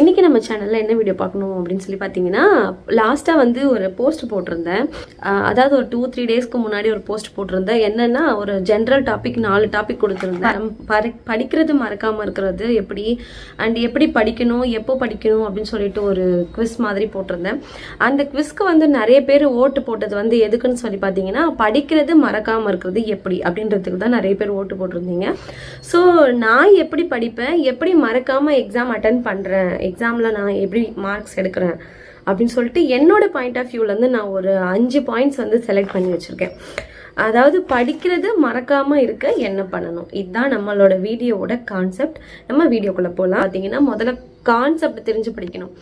இன்றைக்கி நம்ம சேனலில் என்ன வீடியோ பார்க்கணும் அப்படின்னு சொல்லி பார்த்தீங்கன்னா லாஸ்ட்டாக வந்து ஒரு போஸ்ட் போட்டிருந்தேன். அதாவது ஒரு டூ த்ரீ டேஸ்க்கு முன்னாடி ஒரு போஸ்ட் போட்டிருந்தேன். என்னென்னா ஒரு ஜென்ரல் டாபிக் நாலு டாபிக் கொடுத்துருந்தேன். படி படிக்கிறது மறக்காமல் இருக்கிறது. எப்படி அண்ட் எப்படி படிக்கணும் எப்போ படிக்கணும் அப்படின்னு சொல்லிட்டு ஒரு குவிஸ் மாதிரி போட்டிருந்தேன். அந்த குவிஸ்க்கு வந்து நிறைய பேர் ஓட்டு போட்டது வந்து எதுக்குன்னு சொல்லி பார்த்தீங்கன்னா படிக்கிறது மறக்காமல் இருக்கிறது எப்படி அப்படின்றதுக்கு தான் நிறைய பேர் ஓட்டு போட்டிருந்தீங்க. ஸோ நான் எப்படி படிப்பேன் எப்படி மறக்காமல் எக்ஸாம் அட்டன் பண்ணுறேன் எக்ஸாமில் நான் எப்படி மார்க்ஸ் எடுக்கிறேன் அப்படின்னு சொல்லிட்டு என்னோட பாயிண்ட் ஆஃப் வியூலேருந்து நான் ஒரு அஞ்சு பாயிண்ட்ஸ் வந்து செலக்ட் பண்ணி வச்சுருக்கேன். அதாவது படிக்கிறது மறக்காம இருக்க என்ன பண்ணணும்? இதுதான் நம்மளோட வீடியோவோட கான்செப்ட் நம்ம வீடியோக்குள்ளே போகலாம் பார்த்தீங்கன்னா முதல்ல கான்செப்ட் தெரிஞ்சு படிக்கணும்.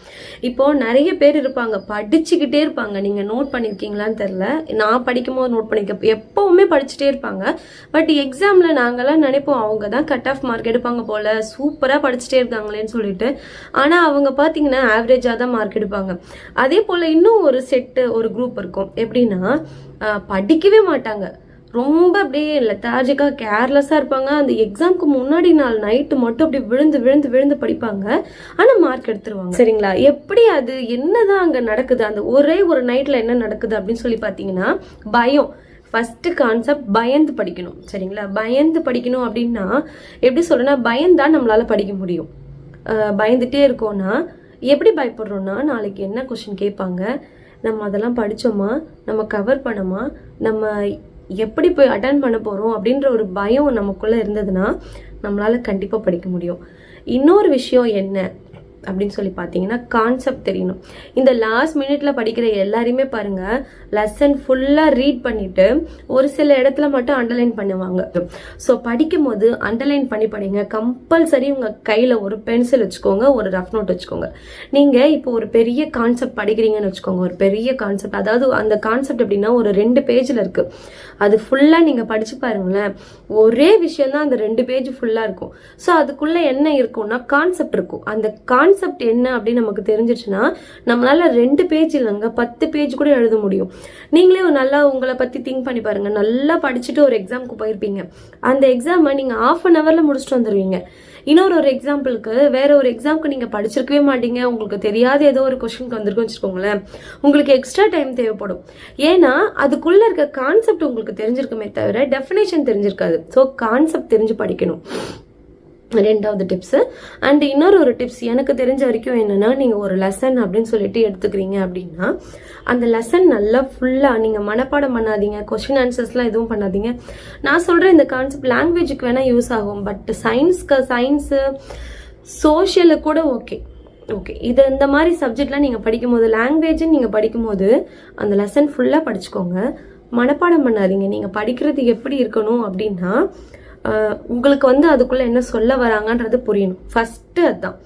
இப்போ நிறைய பேர் இருப்பாங்க படிச்சுக்கிட்டே இருப்பாங்க. நீங்க நோட் பண்ணிருக்கீங்களான்னு தெரில நான் படிக்கும் போது நோட் பண்ணிக்க எப்பவுமே படிச்சுட்டே இருப்பாங்க. பட் எக்ஸாம்ல நாங்கெல்லாம் நினைப்போம் அவங்க தான் கட் ஆஃப் மார்க் எடுப்பாங்க போல. சூப்பரா படிச்சுட்டே இருக்காங்களேன்னு சொல்லிட்டு. ஆனா அவங்க பாத்தீங்கன்னா ஆவரேஜா தான் மார்க் எடுப்பாங்க. அதே போல இன்னும் ஒரு செட்டு ஒரு குரூப் இருக்கும். எப்படின்னா படிக்கவே மாட்டாங்க. ரொம்ப அப்படியே லெத்தாஜிக்காக கேர்லெஸ்ஸாக இருப்பாங்க. அந்த எக்ஸாம்க்கு முன்னாடி நாள் நைட்டு மட்டும் அப்படி விழுந்து விழுந்து விழுந்து படிப்பாங்க. ஆனால் மார்க் எடுத்துருவாங்க. சரிங்களா? எப்படி அது என்னதான் அங்கே நடக்குது? அந்த ஒரே ஒரு நைட்டில் என்ன நடக்குது அப்படின்னு சொல்லி பார்த்தீங்கன்னா பயம். ஃபஸ்ட்டு கான்செப்ட் பயந்து படிக்கணும். சரிங்களா? பயந்து படிக்கணும் அப்படின்னா எப்படி சொல்றேன்னா பயந்தான் நம்மளால படிக்க முடியும். பயந்துட்டே இருக்கோம்னா எப்படி பயப்படுறோம்னா நாளைக்கு என்ன கொஷின் கேட்பாங்க? நம்ம அதெல்லாம் படிச்சோமா? நம்ம கவர் பண்ணோமா? நம்ம எப்படி போய் அட்டன் பண்ண போகிறோம் அப்படின்ற ஒரு பயம் நமக்குள்ளே இருந்ததுன்னா நம்மளால் கண்டிப்பாக படிக்க முடியும். இன்னொரு விஷயம் என்ன? அப்படின்னு சொல்லி பார்த்தீங்கன்னா கான்செப்ட் தெரியணும். இந்த லாஸ்ட் மினிட்ல படிக்கிற எல்லாரையுமே பாருங்க லெசன் ஃபுல்லாக ரீட் பண்ணிட்டு ஒரு சில இடத்துல மட்டும் அண்டர்லைன் பண்ணுவாங்க. ஸோ படிக்கும் போது அண்டர்லைன் பண்ணி படிங்க. கம்பல்சரி உங்கள் கையில் ஒரு பென்சில் வச்சுக்கோங்க ஒரு ரஃப் நோட் வச்சுக்கோங்க. நீங்கள் இப்போ ஒரு பெரிய கான்செப்ட் படிக்கிறீங்கன்னு வச்சுக்கோங்க ஒரு பெரிய கான்செப்ட் அதாவது அந்த கான்செப்ட் எப்படின்னா ஒரு ரெண்டு பேஜில் இருக்கு. அது ஃபுல்லாக நீங்கள் படிச்சு பாருங்களேன். ஒரே விஷயம் தான் அந்த ரெண்டு பேஜ் ஃபுல்லாக இருக்கும். ஸோ அதுக்குள்ளே என்ன இருக்கும்னா கான்செப்ட் இருக்கும். அந்த கான்செப்ட் என்ன அப்படின்னு நமக்கு தெரிஞ்சிச்சுன்னா நம்மளால ரெண்டு பேஜ் இல்லைங்க பத்து பேஜ் கூட எழுத முடியும். நீங்களே ஒரு நல்லா உங்களை பற்றி திங்க் பண்ணி பாருங்க. நல்லா படிச்சுட்டு ஒரு எக்ஸாமுக்கு போயிருப்பீங்க. அந்த எக்ஸாமை நீங்கள் ஆஃப் அன் ஹவரில் முடிச்சுட்டு வந்துடுவீங்க இன்னொரு ஒரு எக்ஸாம்பிளுக்கு வேற ஒரு எக்ஸாம்க்கு நீங்கள் படிச்சிருக்கவே மாட்டீங்க. உங்களுக்கு தெரியாத ஏதோ ஒரு கொஸ்டின் வந்திருக்கும் வச்சுக்கோங்களேன். உங்களுக்கு எக்ஸ்ட்ரா டைம் தேவைப்படும். ஏன்னா அதுக்குள்ள இருக்க கான்செப்ட் உங்களுக்கு தெரிஞ்சிருக்குமே தவிர டெஃபினேஷன் தெரிஞ்சிருக்காது. ஸோ கான்செப்ட் தெரிஞ்சு படிக்கணும். ரெண்டாவது டிப்ஸு அண்ட் இன்னொரு ஒரு டிப்ஸ் எனக்கு தெரிஞ்ச வரைக்கும் என்னென்னா நீங்கள் ஒரு லெசன் அப்படின்னு சொல்லிட்டு எடுத்துக்கிறீங்க அப்படின்னா அந்த லெசன் நல்லா ஃபுல்லாக நீங்கள் மனப்பாடம் பண்ணாதீங்க கொஸ்டின் ஆன்சர்ஸ்லாம் எதுவும் பண்ணாதீங்க. நான் சொல்கிறேன் இந்த கான்செப்ட் லாங்குவேஜுக்கு வேணால் யூஸ் ஆகும் பட் சயின்ஸ்க்கு சயின்ஸு சோஷியலுக்கு கூட ஓகே ஓகே இது இந்த மாதிரி சப்ஜெக்ட்லாம் நீங்கள் படிக்கும்போது லாங்குவேஜ் நீங்கள் படிக்கும்போது அந்த லெசன் ஃபுல்லாக படிச்சுக்கோங்க. மனப்பாடம் பண்ணாதீங்க. நீங்கள் படிக்கிறது எப்படி இருக்கணும் அப்படின்னா உங்களுக்கு வந்து அதுக்குள்ளே என்ன சொல்ல வராங்கன்றது புரியணும். ஃபஸ்ட்டு அதுதான்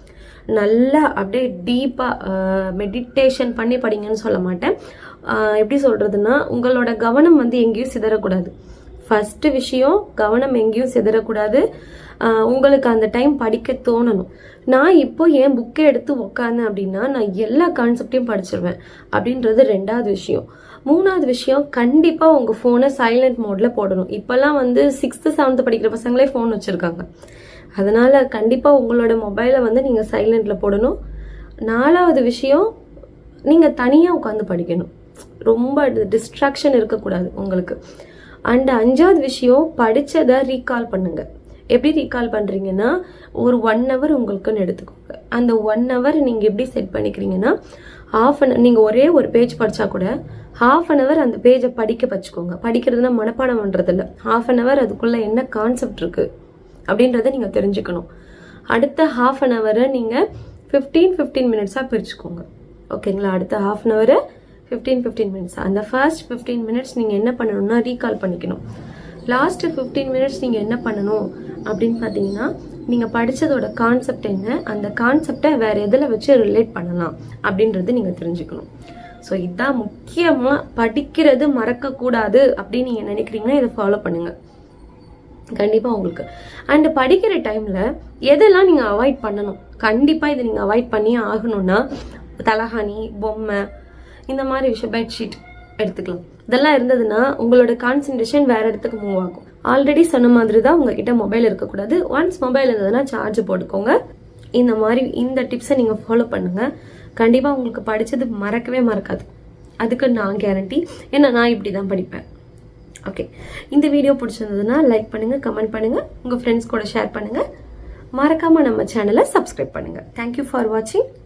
நல்லா அப்படியே டீப்பாக மெடிடேஷன் பண்ணி படிங்கன்னு சொல்ல மாட்டேன். எப்படி சொல்கிறதுனா உங்களோட கவனம் வந்து எங்கேயும் சிதறக்கூடாது. ஃபர்ஸ்ட் விஷயம் கவனம் எங்கேயும் சிதறக்கூடாது. உங்களுக்கு அந்த டைம் படிக்க தோணணும். நான் இப்போ என் புக்கை எடுத்து உக்காந்தேன் அப்படின்னா நான் எல்லா கான்செப்டையும் படிச்சிருவேன். அப்படின்றது ரெண்டாவது விஷயம். மூணாவது விஷயம் கண்டிப்பாக உங்கள் ஃபோனை சைலண்ட் மோடில் போடணும். இப்போல்லாம் வந்து சிக்ஸ்த்து செவன்த்து படிக்கிற பசங்களே ஃபோன் வச்சுருக்காங்க. அதனால் கண்டிப்பாக உங்களோட மொபைலை வந்து நீங்கள் சைலண்டில் போடணும். நாலாவது விஷயம் நீங்கள் தனியாக உட்காந்து படிக்கணும். ரொம்ப டிஸ்ட்ராக்ஷன் இருக்கக்கூடாது உங்களுக்கு. அண்ட் அஞ்சாவது விஷயம் படித்ததை ரீகால் பண்ணுங்கள் எப்படி ரீகால் பண்ணுறீங்கன்னா ஒரு ஒன் ஹவர் உங்களுக்குன்னு எடுத்துக்கோங்க. அந்த ஒன் ஹவர் நீங்கள் எப்படி செட் பண்ணிக்கிறீங்கன்னா ஹாஃப் அன் நீங்கள் ஒரே ஒரு பேஜ் படித்தா கூட ஹாஃப் அன் ஹவர் அந்த பேஜை படிக்க வச்சுக்கோங்க. படிக்கிறதுனா மனப்பாடம் பண்ணுறதில்ல ஹாஃப் அன் ஹவர் அதுக்குள்ளே என்ன கான்செப்ட் இருக்குது அப்படின்றத நீங்கள் தெரிஞ்சுக்கணும். அடுத்த ஹாஃப் அன் ஹவரை நீங்கள் ஃபிஃப்டீன் ஃபிஃப்டீன் மினிட்ஸாக பிரிச்சுக்கோங்க. ஓகேங்களா? அடுத்த ஹாஃப் அன் ஹவரை ஃபிஃப்டீன் ஃபிஃப்டீன் மினிட்ஸ் அந்த ஃபர்ஸ்ட் ஃபிஃப்டீன் மினிட்ஸ் நீங்கள் என்ன பண்ணணும்னா ரீகால் பண்ணிக்கணும். லாஸ்ட்டு ஃபிஃப்டீன் மினிட்ஸ் நீங்கள் என்ன பண்ணணும் அப்படின்னு பார்த்தீங்கன்னா நீங்கள் படித்ததோட கான்செப்ட் என்ன அந்த கான்செப்டை வேறு எதில் வச்சு ரிலேட் பண்ணலாம் அப்படின்றது நீங்கள் தெரிஞ்சுக்கணும். ஸோ இதுதான் முக்கியமாக படிக்கிறது மறக்கக்கூடாது அப்படின்னு நீங்கள் நினைக்கிறீங்கன்னா இதை ஃபாலோ பண்ணுங்கள் கண்டிப்பாக உங்களுக்கு. அண்டு படிக்கிற டைமில் எதெல்லாம் நீங்கள் அவாய்ட் பண்ணணும்? கண்டிப்பாக இதை நீங்கள் அவாய்ட் பண்ணியே ஆகணும்னா தலஹானி பொம்மை இந்த மாதிரி விஷயம் பெட்ஷீட் எடுத்துக்கலாம். இதெல்லாம் இருந்ததுன்னா உங்களோட கான்சென்ட்ரேஷன் வேற இடத்துக்கு மூவ் ஆகும். ஆல்ரெடி சொன்ன மாதிரி தான் உங்ககிட்ட மொபைல் இருக்கக்கூடாது. ஒன்ஸ் மொபைல் இருந்ததுன்னா சார்ஜ் போட்டுக்கோங்க. இந்த மாதிரி இந்த டிப்ஸை நீங்கள் ஃபாலோ பண்ணுங்கள் கண்டிப்பாக உங்களுக்கு படித்தது மறக்கவே மறக்காது. அதுக்கு நான் கேரண்டி ஏன்னா நான் இப்படி தான் படிப்பேன். ஓகே இந்த வீடியோ பிடிச்சிருந்ததுன்னா லைக் பண்ணுங்கள் கமெண்ட் பண்ணுங்கள் உங்கள் ஃப்ரெண்ட்ஸ் கூட ஷேர் பண்ணுங்கள் மறக்காமல் நம்ம சேனலை சப்ஸ்கிரைப் பண்ணுங்கள் தேங்க்யூ ஃபார் வாட்சிங்